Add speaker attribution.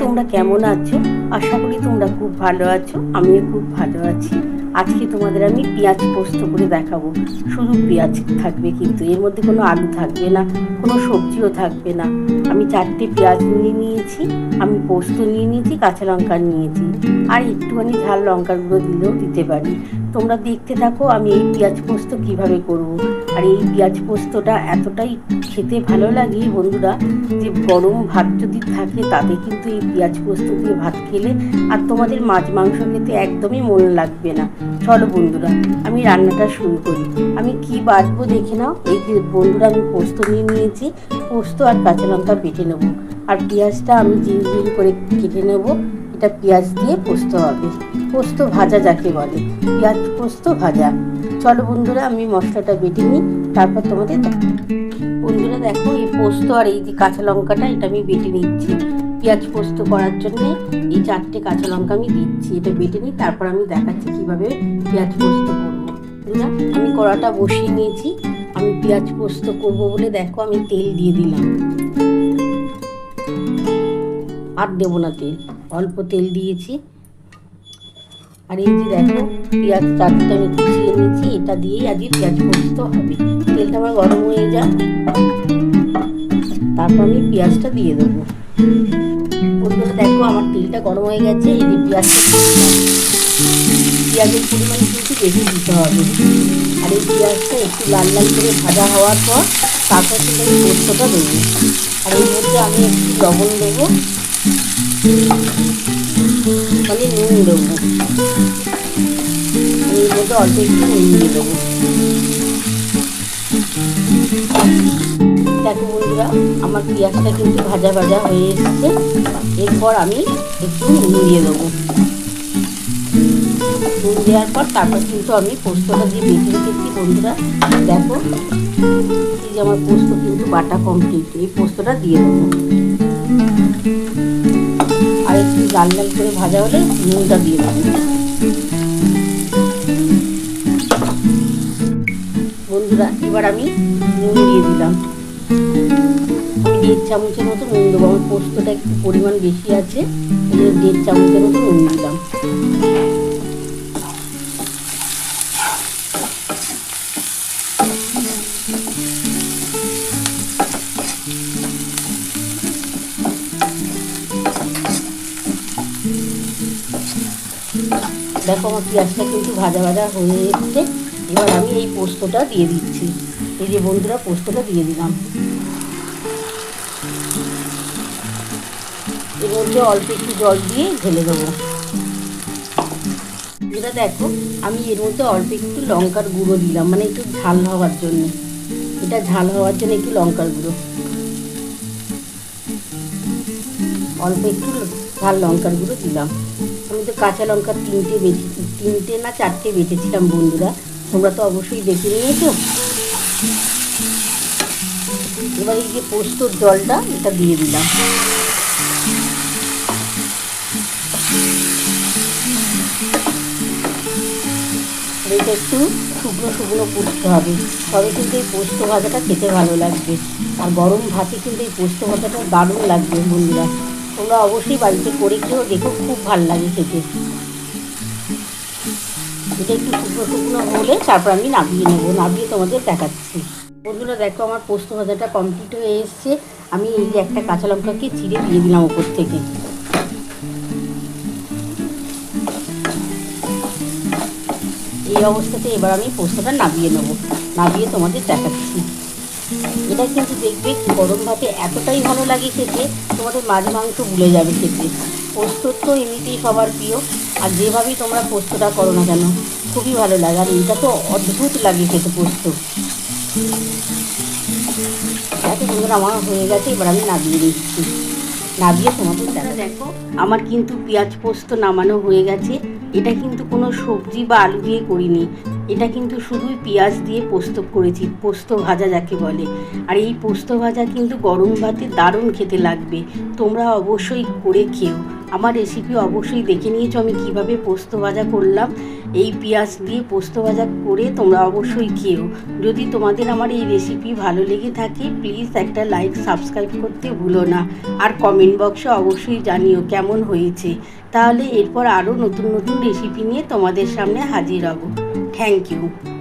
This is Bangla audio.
Speaker 1: তোমরা কেমন আছো? আশা করি তোমরা খুব ভালো আছো, আমিও খুব ভালো আছি। আজকে তোমাদের আমি পেঁয়াজ পোস্ত করে দেখাবো। শুধু পেঁয়াজ থাকবে কিন্তু, এর মধ্যে কোনো আলু থাকবে না, কোনো সবজিও থাকবে না। আমি চারটে পেঁয়াজ নিয়ে নিয়েছি, আমি পোস্ত নিয়ে নিয়েছি, কাঁচা লঙ্কা নিয়েছি। আর একটুখানি ঝাল লঙ্কার গুঁড়ো দিলেও দিতে পারি। তোমরা দেখতে থাকো আমি এই পেঁয়াজ পোস্ত কীভাবে করব। আর এই পেঁয়াজ পোস্তটা এতটাই খেতে ভালো লাগে বন্ধুরা, যে গরম ভাত যদি থাকে তাতে কিন্তু এই পেঁয়াজ পোস্ত দিয়ে ভাত খেলে আর তোমাদের মাছ মাংস খেতে একদমই মন লাগবে না। চলো বন্ধুরা, আমি রান্নাটা শুরু করি। আমি কি বাটবো দেখে নাও। এই যে বন্ধুরা, আমি পোস্ত নিয়ে নিয়েছি। পোস্ত আর কাঁচা লঙ্কা বেটে নেব। আর পেঁয়াজটা আমি জিল জিল করে কেটে নেব। এটা পেঁয়াজ দিয়ে পোস্ত হবে। পোস্ত ভাজা যাকে বলে। পেঁয়াজ পোস্ত ভাজা। চলো বন্ধুরা, আমি মশলাটা বেটে নিই। তারপর তোমাদের বন্ধুরা দেখো, এই পোস্ত আর এই যে কাঁচা লঙ্কাটা, এটা আমি বেটে নিচ্ছি। পেঁয়াজ পোস্ত করার জন্য এই চারটে কাঁচা লঙ্কা আমি দিচ্ছি, এটা বেটে নিই তারপর আমি দেখাচ্ছি কীভাবে পেঁয়াজ পোস্ত করব। বন্ধুরা আমি কড়াটা বসিয়ে নিয়েছি, আমি পেঁয়াজ পোস্ত করব বলে দেখো আমি তেল দিয়ে দিলাম। আর দেবো না তেল, অল্প তেল দিয়েছি। আর এই যে দেখো, পেঁয়াজ চারটে আমি কুচিয়ে নিয়েছি, এটা দিয়েই আজকে পেঁয়াজ পোস্ত হবে। তেলটা আমার গরম হয়ে যায় তারপর আমি পেঁয়াজটা দিয়ে দেবো। বন্ধুরা দেখো, আমার তেলটা গরম হয়ে গেছে, এই যে দিলাম। পেঁয়াজের পরিমাণ কিন্তু বেশি দিতে হবে। আর এই পেঁয়াজটা একটু লাল লাল করে ভাজা হওয়ার পর তারপর কিন্তু আমি পোস্তটা দেবো। আর এর মধ্যে আমি একটু লবণ দেবো। মানে নুন দেবো। এর মধ্যে অল্প একটু নুন দিয়ে দেবো। দেখো বন্ধুরা, আমার পেঁয়াজটা কিন্তু ভাজা ভাজা হয়ে এসেছে। এরপর আমি একটু নুন দিয়ে দেবো। নুন দেওয়ার পর তারপর কিন্তু আমি পোস্তটা দিয়ে বেটে রেখেছি, বন্ধুরা। দেখো, এই যে আমার পোস্ত কিন্তু বাটা কমপ্লিট এই পোস্তটা দিয়ে দেবো। আর একটু লাল লাল করে ভাজা হলে নুনটা দিয়ে দেবো। বন্ধুরা, এবার আমি নুন দিয়ে দিলাম। দেড় চামচের মতো নুন দেবো। আমার পোস্তটা একটু পরিমাণ বেশি আছে দেড় চামচের মতো নুন দিলাম। দেখো আমার পেঁয়াজটা কিন্তু ভাজা ভাজা হয়ে এসছে। এবার আমি এই পোস্তটা দিয়ে দিচ্ছি। এই যে বন্ধুরা, পোস্তটা দিয়ে দিলাম। এর মধ্যে অল্প একটু জল দিয়ে ঢেলে দেবো। এটা দেখো, আমি এর মধ্যে অল্প একটু লঙ্কার গুঁড়ো দিলাম মানে একটু ঝাল হওয়ার জন্য। এটা ঝাল হওয়ার জন্য একটু লঙ্কার গুঁড়ো। অল্প একটু ঝাল লঙ্কার গুঁড়ো দিলাম। আমি তো কাঁচা লঙ্কা তিনটে বেঁচে তিনটে না চারটে বেঁচেছিলাম বন্ধুরা। তোমরা তো অবশ্যই দেখে নিয়েছো। এবার এই যে পোস্তর জলটা, এটা দিয়ে দিলাম। এটা একটু শুকনো শুকনো করতে হবে। তবে কিন্তু এই পোস্ত ভাজাটা খেতে ভালো লাগবে। আর গরম ভাতে কিন্তু এই পোস্ত ভাজাটা দারুণ লাগবে বন্ধুরা। তোমরা অবশ্যই বাড়িতে করে খেয়েও দেখো, খুব ভালো লাগে খেতে। এটা একটু শুকনো শুকনো হলে তারপর আমি নামিয়ে নেব। নামিয়ে তোমাদের দেখাচ্ছি। বন্ধুরা, দেখো আমার পোস্ত ভাজাটা কমপ্লিট হয়ে এসছে। আমি এই যে একটা কাঁচা লঙ্কাকে চিড়ে দিয়ে দিলাম ওপর থেকে। এই অবস্থাতে এবার আমি পোস্তটা নামিয়ে নেব। নামিয়ে তোমাদের দেখাচ্ছি। এটা কিন্তু দেখবে গরম ভাতে এতটাই ভালো লাগে খেতে, তোমাদের মাছ মাংস ভুলে যাবে খেতে। পোস্ত তো এমনিতেই সবার প্রিয়। আর যেভাবেই তোমরা পোস্তটা করো না কেন খুবই ভালো লাগে। আর এটা তো অদ্ভুত লাগে খেতে পোস্ত। এত সুন্দর আমার হয়ে গেছে এবার আমি নামিয়ে দিচ্ছি নামিয়ে তোমাদের দেখা দেখো। আমার কিন্তু পেঁয়াজ পোস্ত নামানো হয়ে গেছে। এটা কিন্তু কোনো সবজি বা আলু দিয়ে করিনি। এটা কিন্তু শুধুই পেঁয়াজ দিয়ে পোস্ত করেছি, পোস্ত ভাজা যাকে বলে। আর এই পোস্ত ভাজা কিন্তু গরম ভাতে দারুণ খেতে লাগবে, তোমরা অবশ্যই করে খেও। আমার রেসিপি অবশ্যই দেখে নিয়েছো আমি কীভাবে পোস্ত ভাজা করলাম। এই পেঁয়াজ দিয়ে পোস্ত ভাজা করে তোমরা অবশ্যই খেও। যদি তোমাদের আমার এই রেসিপি ভালো লেগে থাকে প্লিজ একটা লাইক সাবস্ক্রাইব করতে ভুলো না। আর কমেন্ট বক্সে অবশ্যই জানিও কেমন হয়েছে। তাহলে এরপর আরও নতুন নতুন রেসিপি নিয়ে তোমাদের সামনে হাজির হব। Thank you.